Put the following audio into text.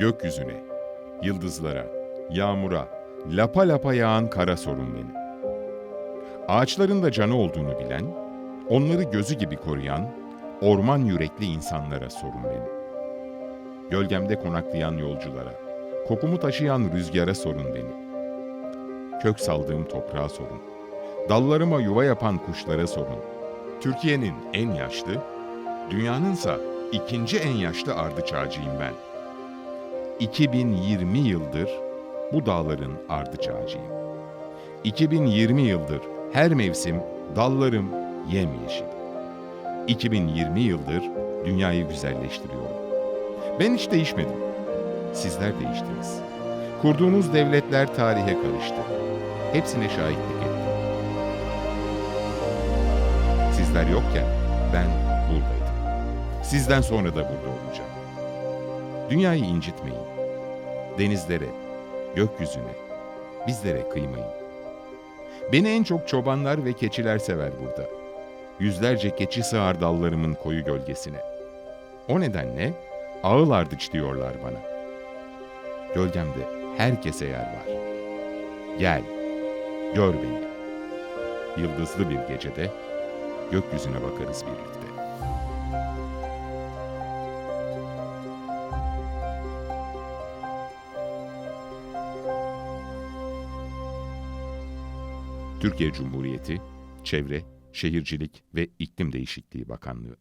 Gökyüzüne, yıldızlara, yağmura, lapa lapa yağan kara sorun beni. Ağaçların da canı olduğunu bilen, onları gözü gibi koruyan, orman yürekli insanlara sorun beni. Gölgemde konaklayan yolculara, kokumu taşıyan rüzgara sorun beni. Kök saldığım toprağa sorun. Dallarıma yuva yapan kuşlara sorun. Türkiye'nin en yaşlı, dünyanınsa ikinci en yaşlı ardıç ağacıyım ben. 2020 yıldır bu dağların ardıç ağacıyım. 2020 yıldır her mevsim dallarım yemyeşil. 2020 yıldır dünyayı güzelleştiriyorum. Ben hiç değişmedim. Sizler değiştiniz. Kurduğunuz devletler tarihe karıştı. Hepsine şahitlik ettim. Sizler yokken ben buradaydım. Sizden sonra da burada olacağım. Dünyayı incitmeyin. Denizlere, gökyüzüne, bizlere kıymayın. Beni en çok çobanlar ve keçiler sever burada. Yüzlerce keçi sığar dallarımın koyu gölgesine. O nedenle ağıl ardıç diyorlar bana. Gölgemde herkese yer var. Gel, gör beni. Yıldızlı bir gecede gökyüzüne bakarız birlikte. Türkiye Cumhuriyeti Çevre, Şehircilik ve İklim Değişikliği Bakanlığı